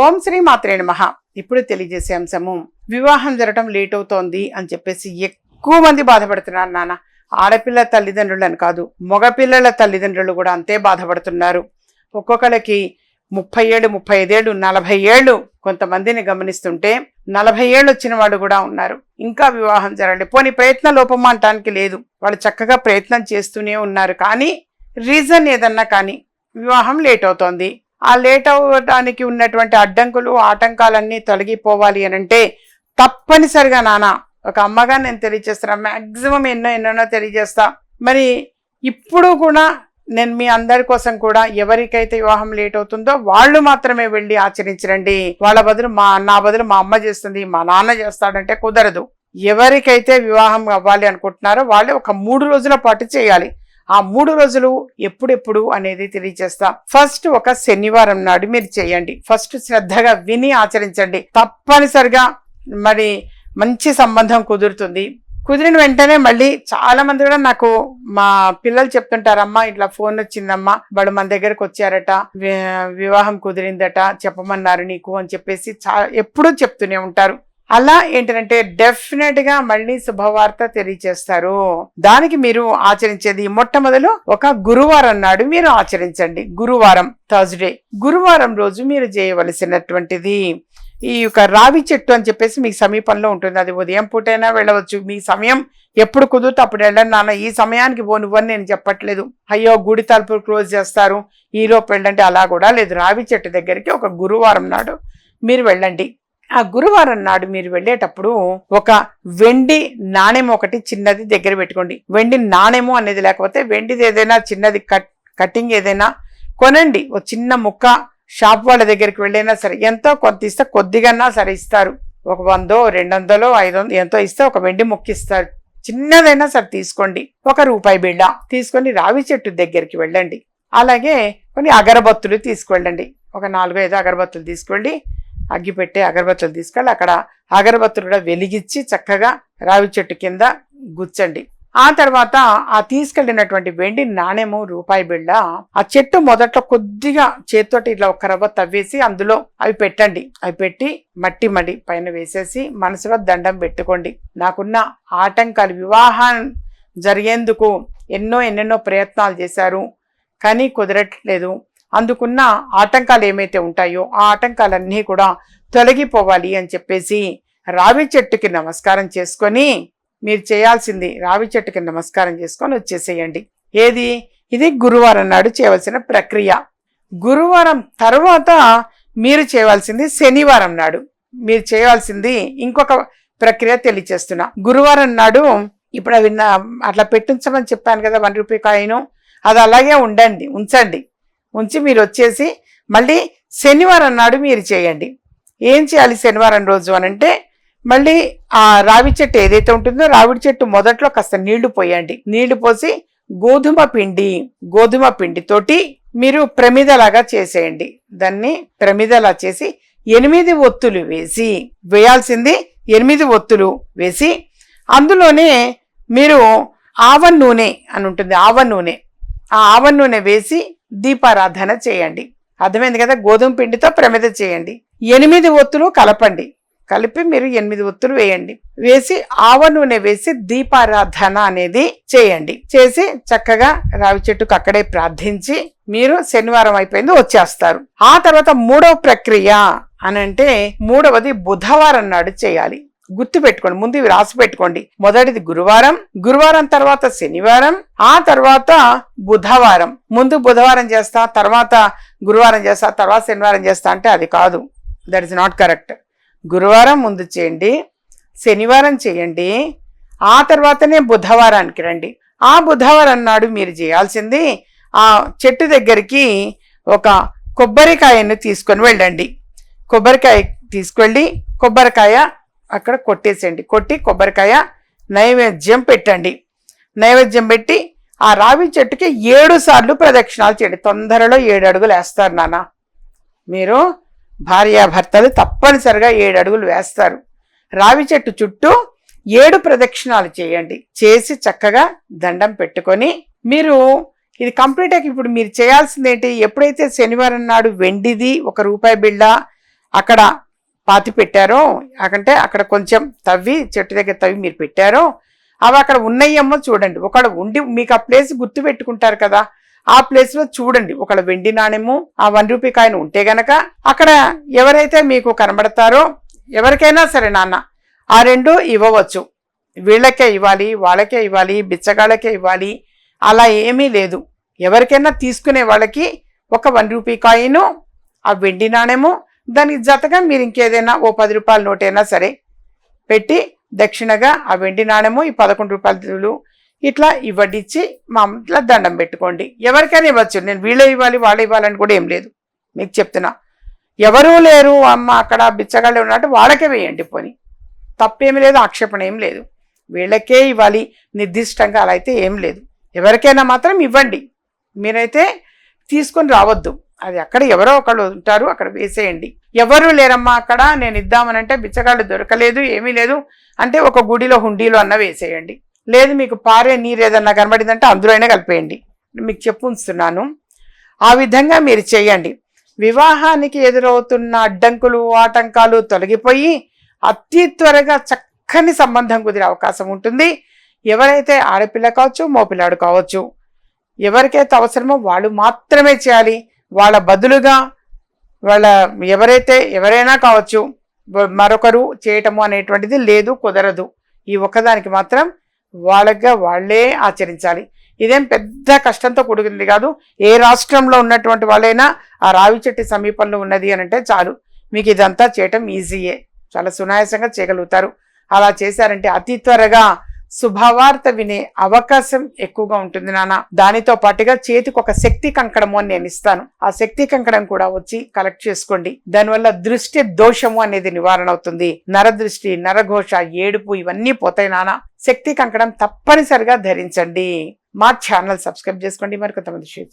ఓం శ్రీ మాత్రే నమ. ఇప్పుడు తెలియజేసే అంశము వివాహం జరగడం లేట్ అవుతోంది అని చెప్పేసి ఎక్కువ మంది బాధపడుతున్నారు నాన్న. ఆడపిల్ల తల్లిదండ్రులని కాదు మగపిల్లల తల్లిదండ్రులు కూడా అంతే బాధపడుతున్నారు. ఒక్కొక్కరికి ముప్పై ఏళ్ళు ముప్పై ఐదేళ్ళు నలభై ఏళ్ళు కొంతమందిని గమనిస్తుంటే నలభై ఏళ్ళు వచ్చిన వాళ్ళు కూడా ఉన్నారు. ఇంకా వివాహం జరగలేదు పోనీ ప్రయత్న లోపం అనటానికి లేదు. వాళ్ళు చక్కగా ప్రయత్నం చేస్తూనే ఉన్నారు. కానీ రీజన్ ఏదన్నా కానీ వివాహం లేట్ అవుతోంది. ఆ లేట్ అవ్వడానికి ఉన్నటువంటి అడ్డంకులు ఆటంకాలన్నీ తొలగిపోవాలి అని అంటే తప్పనిసరిగా నాన్న ఒక అమ్మగా నేను తెలియజేస్తున్నా మ్యాక్సిమం ఎన్నో ఎన్నెన్నో తెలియజేస్తా. మరి ఇప్పుడు కూడా నేను మీ అందరి కోసం కూడా ఎవరికైతే వివాహం లేట్ అవుతుందో వాళ్ళు మాత్రమే వెళ్ళి ఆచరించరండి. వాళ్ళ బదులు మా నా బదులు మా అమ్మ చేస్తుంది మా నాన్న చేస్తాడంటే కుదరదు. ఎవరికైతే వివాహం అవ్వాలి అనుకుంటున్నారో వాళ్ళు ఒక మూడు రోజుల పాటు చేయాలి. ఆ మూడు రోజులు ఎప్పుడెప్పుడు అనేది తెలియజేస్తా. ఫస్ట్ ఒక శనివారం నాడు మీరు చేయండి. ఫస్ట్ శ్రద్ధగా విని ఆచరించండి. తప్పనిసరిగా మరి మంచి సంబంధం కుదురుతుంది. కుదిరిన వెంటనే మళ్ళీ చాలా మంది కూడా నాకు మా పిల్లలు చెప్తుంటారమ్మా ఇట్లా ఫోన్ వచ్చిందమ్మా వాడు మన దగ్గరకు వచ్చారట వివాహం కుదిరిందట చెప్పమన్నారు నీకు అని చెప్పేసి చా ఎప్పుడూ చెప్తూనే ఉంటారు. అలా ఏంటంటే డెఫినెట్గా మళ్ళీ శుభవార్త తెలియజేస్తారు దానికి మీరు ఆచరించేది మొట్టమొదలు ఒక గురువారం నాడు మీరు ఆచరించండి. గురువారం థర్స్డే. గురువారం రోజు మీరు చేయవలసినటువంటిది ఈ యొక్క రావి చెట్టు అని చెప్పేసి మీకు సమీపంలో ఉంటుంది. అది ఉదయం పూటైనా వెళ్ళవచ్చు. మీ సమయం ఎప్పుడు కుదిరితే అప్పుడు వెళ్ళండి నాన్న. ఈ సమయానికి పో నువ్వని నేను చెప్పట్లేదు. అయ్యో గుడి తలుపులు క్లోజ్ చేస్తారు. ఈ లోపు వెళ్ళండి. అలా కూడా లేదు. రావి చెట్టు దగ్గరికి ఒక గురువారం నాడు మీరు వెళ్ళండి. ఆ గురువారం నాడు మీరు వెళ్ళేటప్పుడు ఒక వెండి నాణెం ఒకటి చిన్నది దగ్గర పెట్టుకోండి. వెండి నాణెము అనేది లేకపోతే వెండిది ఏదైనా చిన్నది కట్ కటింగ్ ఏదైనా కొనండి. ఒక చిన్న ముక్క షాప్ వాళ్ళ దగ్గరికి వెళ్ళైనా సరే ఎంతో కొంత ఇస్తే కొద్దిగా సరే ఇస్తారు. ఒక వందో రెండు వందలో ఐదు వందలు ఎంతో ఇస్తే ఒక వెండి ముక్క ఇస్తారు. చిన్నదైనా సరే తీసుకోండి. ఒక రూపాయి బిళ్ళ తీసుకొని రావి చెట్టు దగ్గరికి వెళ్ళండి. అలాగే కొన్ని అగరబత్తులు తీసుకువెళ్ళండి. ఒక నాలుగు ఐదు అగరబత్తులు తీసుకువెళ్ళి అగ్గి పెట్టే అగరబత్తులు తీసుకెళ్ళి అక్కడ అగరబత్తులు కూడా వెలిగించి చక్కగా రావి చెట్టు కింద గుచ్చండి. ఆ తర్వాత ఆ తీసుకెళ్ళినటువంటి వెండి నాణ్యము రూపాయి బిళ్ళ ఆ చెట్టు మొదట్లో కొద్దిగా చేతితోటి ఇట్లా ఒక రవ్వ తవ్వేసి అందులో అవి పెట్టండి. అవి పెట్టి మట్టి మడి పైన వేసేసి మనసులో దండం పెట్టుకోండి. నాకున్న ఆటంకాలు వివాహం జరిగేందుకు ఎన్నో ఎన్నెన్నో ప్రయత్నాలు చేశారు. కానీ కుదరట్లేదు. అందుకున్న ఆటంకాలు ఏమైతే ఉంటాయో ఆ ఆటంకాలన్నీ కూడా తొలగిపోవాలి అని చెప్పేసి రావి చెట్టుకి నమస్కారం చేసుకొని మీరు చేయాల్సింది రావి చెట్టుకి నమస్కారం చేసుకొని వచ్చేసేయండి. ఏది? ఇది గురువారం నాడు చేయవలసిన ప్రక్రియ. గురువారం తర్వాత మీరు చేయవలసింది శనివారం నాడు. మీరు చేయవలసింది ఇంకొక ప్రక్రియ తెలియచేస్తున్నా గురువారం నాడు ఇప్పుడు అవి అట్లా పెట్టించమని చెప్పాను కదా వన్ రూపీ కాయిన్. అది అలాగే ఉండండి ఉంచండి. ఉంచి మీరు వచ్చేసి మళ్ళీ శనివారం నాడు మీరు చేయండి. ఏం చేయాలి శనివారం రోజు అనంటే మళ్ళీ ఆ రావి చెట్టు ఏదైతే ఉంటుందో రావిడి చెట్టు మొదట్లో కాస్త నీళ్ళు పోయండి. నీళ్ళు పోసి గోధుమ పిండి గోధుమ పిండితోటి మీరు ప్రమిదలాగా చేసేయండి. దాన్ని ప్రమిదలా చేసి ఎనిమిది ఒత్తులు వేసి వేయాల్సింది ఎనిమిది ఒత్తులు వేసి అందులోనే మీరు ఆవ నూనె అని ఉంటుంది ఆవ నూనె. ఆ ఆవ నూనె వేసి దీపారాధన చేయండి. అర్థమైంది కదా? గోధుమ పిండితో ప్రమిద చేయండి. ఎనిమిది ఒత్తులు కలపండి. కలిపి మీరు ఎనిమిది ఒత్తులు వేయండి. వేసి ఆవ నూనె వేసి దీపారాధన అనేది చేయండి. చేసి చక్కగా రావి చెట్టుకు అక్కడే ప్రార్థించి మీరు శనివారం అయిపోయింది వచ్చేస్తారు. ఆ తర్వాత మూడవ ప్రక్రియ అని అంటే మూడవది బుధవారం నాడు చేయాలి. గుర్తు పెట్టుకోండి. ముందు ఇవి రాసి పెట్టుకోండి. మొదటిది గురువారం గురువారం తర్వాత శనివారం ఆ తర్వాత బుధవారం. ముందు బుధవారం చేస్తా తర్వాత గురువారం చేస్తా తర్వాత శనివారం చేస్తా అంటే అది కాదు. దట్ ఇస్ నాట్ కరెక్ట్ గురువారం ముందు చేయండి శనివారం చేయండి ఆ తర్వాతనే బుధవారానికి రండి. ఆ బుధవారం నాడు మీరు చేయాల్సింది ఆ చెట్టు దగ్గరికి ఒక కొబ్బరికాయను తీసుకొని వెళ్ళండి. కొబ్బరికాయ తీసుకెళ్ళి కొబ్బరికాయ అక్కడ కొట్టేసేయండి. కొట్టి కొబ్బరికాయ నైవేద్యం పెట్టండి. నైవేద్యం పెట్టి ఆ రావి చెట్టుకి ఏడు సార్లు ప్రదక్షిణాలు చేయండి. తొందరలో ఏడు అడుగులు వేస్తారు నాన్న. మీరు భార్యాభర్తలు తప్పనిసరిగా ఏడు అడుగులు వేస్తారు. రావి చెట్టు చుట్టూ ఏడు ప్రదక్షిణాలు చేయండి. చేసి చక్కగా దండం పెట్టుకొని మీరు ఇది కంప్లీట్ అయ్యి ఇప్పుడు మీరు చేయాల్సింది ఏంటి ఎప్పుడైతే శనివారం నాడు వెండిది ఒక రూపాయి బిళ్ళ అక్కడ పాతి పెట్టారో అంటే అక్కడ కొంచెం తవ్వి చెట్టు దగ్గర తవ్వి మీరు పెట్టారో అవి అక్కడ ఉన్నాయేమో చూడండి. ఒకడు ఉండి మీకు ఆ ప్లేస్ గుర్తు పెట్టుకుంటారు కదా ఆ ప్లేస్లో చూడండి. ఒకళ్ళ వెండి నాణ్యము ఆ వన్ రూపీ కాయిన్ ఉంటే గనక అక్కడ ఎవరైతే మీకు కనబడతారో ఎవరికైనా సరే నాన్న ఆ రెండు ఇవ్వవచ్చు. వీళ్ళకే ఇవ్వాలి వాళ్ళకే ఇవ్వాలి బిచ్చగాళ్ళకే ఇవ్వాలి అలా ఏమీ లేదు. ఎవరికైనా తీసుకునే వాళ్ళకి ఒక వన్ రూపీ కాయిను ఆ వెండి నాణ్యము దానికి జతగా మీరు ఇంకేదైనా ఓ పది రూపాయల నోటైనా సరే పెట్టి దక్షిణగా ఆ వెండి నాణ్యము ఈ పదకొండు రూపాయలు ఇట్లా ఇవ్వడిచ్చి మా ఇట్లా దండం పెట్టుకోండి. ఎవరికైనా ఇవ్వచ్చు. నేను వీళ్ళే ఇవ్వాలి వాళ్ళే ఇవ్వాలని కూడా ఏం లేదు. మీకు చెప్తున్నా. ఎవరూ లేరు అమ్మ అక్కడ బిచ్చగాళ్ళు ఉన్నట్టు వాళ్ళకే వేయండి పోని. తప్పేమి లేదు ఆక్షేపణ ఏం లేదు. వీళ్ళకే ఇవ్వాలి నిర్దిష్టంగా అలా అయితే ఏం లేదు. ఎవరికైనా మాత్రం ఇవ్వండి. మీరైతే తీసుకొని రావద్దు. అది అక్కడ ఎవరో ఒకళ్ళు ఉంటారు అక్కడ వేసేయండి. ఎవరు లేరమ్మా అక్కడ? నేను ఇద్దామనంటే బిచ్చగాళ్ళు దొరకలేదు ఏమీ లేదు. అంటే ఒక గుడిలో హుండీలో అన్న వేసేయండి. లేదు మీకు పారే నీరు ఏదన్నా కనబడిందంటే అందులో అయినా కలిపేయండి. మీకు చెప్పు ఉంచుతున్నాను. ఆ విధంగా మీరు చేయండి. వివాహానికి ఎదురవుతున్న అడ్డంకులు ఆటంకాలు తొలగిపోయి అతి త్వరగా చక్కని సంబంధం కుదిరే అవకాశం ఉంటుంది. ఎవరైతే ఆడపిల్ల కావచ్చు మోపిల్లాడు కావచ్చు ఎవరికైతే అవసరమో వాళ్ళు మాత్రమే చేయాలి. వాళ్ళ బదులుగా వాళ్ళ ఎవరైతే ఎవరైనా కావచ్చు మరొకరు చేయటము అనేటువంటిది లేదు కుదరదు. ఈ ఒక్కదానికి మాత్రం వాళ్ళగా వాళ్ళే ఆచరించాలి. ఇదేం పెద్ద కష్టంతో కూడుకుంది కాదు. ఏ రాష్ట్రంలో ఉన్నటువంటి వాళ్ళైనా ఆ రావి చెట్టు సమీపంలో ఉన్నది అని అంటే చాలు. మీకు ఇదంతా చేయటం ఈజీయే చాలా సునాయాసంగా చేయగలుగుతారు. అలా చేశారంటే అతి త్వరగా శుభవార్త వినే అవకాశం ఎక్కువగా ఉంటుంది నాన్న దానితో పాటుగా చేతికి ఒక శక్తి కంకణము అని నేను ఇస్తాను. ఆ శక్తి కంకణం కూడా వచ్చి కలెక్ట్ చేసుకోండి. దానివల్ల దృష్టి దోషము అనేది నివారణ అవుతుంది. నరదృష్టి నరఘోష ఏడుపు ఇవన్నీ పోతాయి నాన్న శక్తి కంకణం తప్పనిసరిగా ధరించండి. మా ఛానల్ సబ్స్క్రైబ్ చేసుకోండి. మరి కొంతమంది షేర్